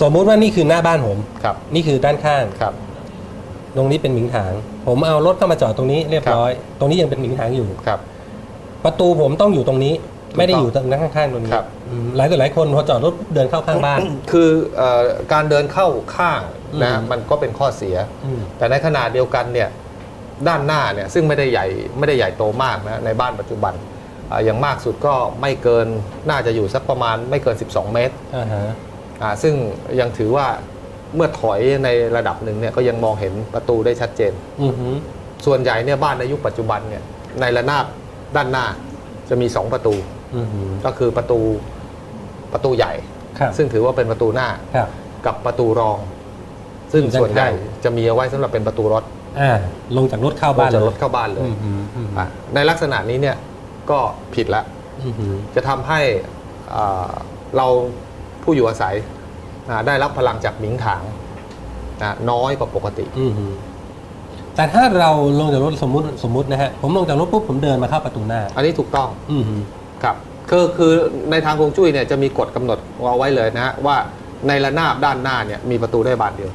สมมุติว่านี่คือหน้าบ้านผม ครับ นี่คือด้านข้าง ครับ ตรงนี้เป็นหมิงถาง ผมเอารถเข้ามาจอดตรงนี้เรียบร้อย ตรงนี้ยังเป็นหมิงถางอยู่ ครับ ประตูผมต้องอยู่ตรงนี้ถูกต้องไม่ได้อยู่ตรงนั้นข้างๆตรงนี้ครับ อืมหลายต่อหลายคนพอจอดรถเดินเข้าข้างบ้าน คือเอ่อการเดินเข้าข้างนะอืม มันก็เป็นข้อเสีย อืม แต่ในขณะเดียวกันเนี่ยด้านหน้าเนี่ยซึ่งไม่ได้ใหญ่ไม่ได้ใหญ่โตมากนะในบ้านปัจจุบันอ่าอย่างมากสุดก็ไม่เกินน่าจะอยู่สักประมาณไม่เกิน 12 เมตร อ่าฮะอ่า ซึ่งยังถือว่าเมื่อถอยในระดับหนึ่งเนี่ยก็ยังมองเห็นประตูได้ชัดเจนอือฮึส่วนใหญ่เนี่ยบ้านในยุคปัจจุบันเนี่ยในระนาบด้านหน้าจะมี2ประตูอือฮึก็คือประตูประตูใหญ่ครับซึ่งถือว่าเป็นประตูหน้าครับกับประตูรอง ซึ่งอยู่ด้านส่วนใหญ่ข้างจะมีเอาไว้สำหรับเป็นประตูรถอ่าลงจากรถเข้าลบ้างนจากเลยรถเข้าบ้านเลยอือฮึอือฮึอะในลักษณะนี้เนี่ยก็ผิดละอือฮึจะทำให้อ่าเราผู้อยู่อาศัยอ่า ได้รับพลังจากหมิงถางนะน้อยกว่าปกติ อือฮึแต่ถ้าเราลงจากรถสมมุติสมมุตินะฮะผมลงจากรถปุ๊บผมเดินมาเข้าประตูหน้า อันนี้ถูกต้องอือฮึครับคือคือในทางฮวงจุ้ยเนี่ยจะมีกฎกำหนดเอาไว้เลยนะฮะว่าในระนาบด้านหน้าเนี่ยมีประตูได้บานเดียว